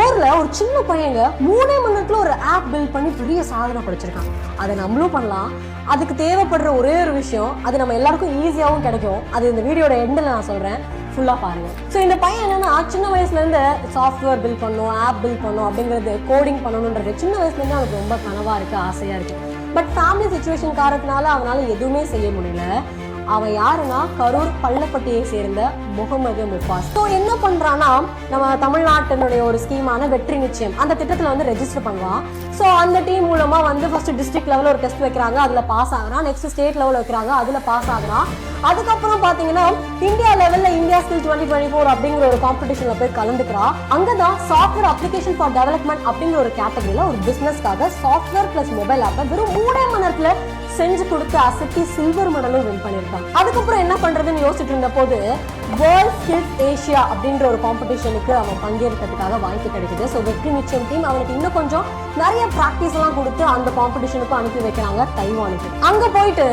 ஊர்ல ஒரு சின்ன பையங்க மூணே மணி நேரத்துல ஒரு ஆப் பில்ட் பண்ணி பெரிய சாதனை படைச்சிருக்கான். அதை நம்மளும் பண்ணலாம். அதுக்கு தேவைப்படுற ஒரே ஒரு விஷயம் அது நம்ம எல்லாருக்கும் ஈஸியாகவும் கிடைக்கும். அது இந்த வீடியோட எண்டில் நான் சொல்றேன். ஃபுல்லாக பாருங்கள் ஸோ இந்த பையன் என்னன்னா சின்ன வயசுலேருந்து சாஃப்ட்வேர் பில்ட் பண்ணும் ஆப் பில்ட் பண்ணும் அப்படிங்கிறது கோடிங் பண்ணணுன்றது சின்ன வயசுலேருந்து அவனுக்கு ரொம்ப கனவாக இருக்குது ஆசையாக இருக்குது பட் ஃபேமிலி சுச்சுவேஷன் காரணத்தினால அவனால் எதுவுமே செய்ய முடியல. அவன் யாருன்னா கரூர் பள்ளப்பட்டியை சேர்ந்த முகமது முஃபாஸ். ஸோ என்ன பண்றான்னா நம்ம தமிழ்நாட்டினுடைய ஒரு ஸ்கீமான வெற்றி நிச்சயம். அந்த திட்டத்தில் வந்து ரெஜிஸ்டர் பண்ணுவான் ஸோ அந்த டீம் மூலமா வந்து ஃபர்ஸ்ட் டிஸ்ட்ரிக்ட் லெவலில் ஒரு டெஸ்ட் வைக்கிறாங்க. அதுல பாஸ் ஆகுறான். நெக்ஸ்ட் ஸ்டேட் லெவலில் வைக்கிறாங்க. அதுல பாஸ் ஆகுறான். அதுக்கப்புறம் பாத்தீங்கன்னா இந்தியா லெவல்ல India skill twenty twenty four அப்படிங்கிற ஒரு காம்படிஷன்ல போய் கலந்துக்கிறான். அங்கதான் சாஃப்ட்வேர் அப்ளிகேஷன் ஃபார் டெவலப்மெண்ட் அப்படிங்கிற ஒரு கேட்டகரியில ஒரு பிசினஸ்க்காக சாஃப்ட்வேர் பிளஸ் மொபைல் ஆப்பை வெறும் மூணே மணி நேரத்துல செஞ்சு கொடுத்து அசத்தி சில்வர் மெடலும் வின் பண்ணியிருக்கான். அதுக்கப்புறம் என்ன பண்றதுன்னு யோசிச்சுட்டு இருந்த போது வேர்ல்ட் ஸ்கில்ஸ் ஏஷியா அப்படின்ற ஒரு காம்படிஷனுக்கு அவன் பங்கேற்கிறதுக்காக வாய்ப்பு கிடைக்குது. ஸோ வெற்றி நிச்சயம் டீம் அவனுக்கு இன்னும் கொஞ்சம் நிறைய ப்ராக்டிஸ் எல்லாம் கொடுத்து அந்த காம்படிஷனுக்கு அனுப்பி வைக்கிறாங்க தைவானுக்கு. அங்க போயிட்டு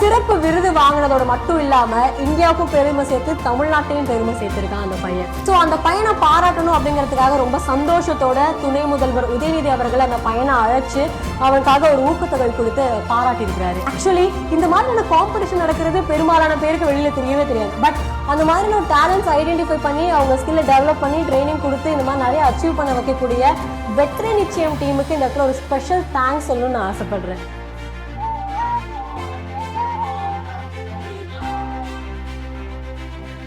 சிறப்பு விருது வாங்கினதோட மட்டும் இல்லாம இந்தியாவுக்கும் பெருமை சேர்த்து தமிழ்நாட்டையும் பெருமை சேர்த்திருக்கான் அந்த பையன். ஸோ அந்த பையனை பாராட்டணும் அப்படிங்கிறதுக்காக ரொம்ப சந்தோஷத்தோட துணை முதல்வர் உதயநிதி அவர்கள் அந்த பையனை அழைச்சு அவனுக்காக ஒரு ஊக்கத்தொகை கொடுத்து பாராட்டியிருக்கிறார். இருக்கிறாரு ஆக்சுவலி இந்த மாதிரியான காம்படிஷன் நடக்கிறது பெரும்பாலான பேருக்கு வெளியில தெரியவே தெரியாது. பட் அந்த மாதிரி ஒரு டேலண்ட்ஸ் ஐடென்டிஃபை பண்ணி அவங்க ஸ்கில்லை டெவலப் பண்ணி ட்ரைனிங் கொடுத்து இந்த மாதிரி நிறைய அச்சீவ் பண்ண வைக்கக்கூடிய வெற்றி நிச்சயம் டீமுக்கு இந்த இடத்துல ஒரு ஸ்பெஷல் தேங்க்ஸ் சொல்லணும்னு நான் ஆசைப்படுறேன்.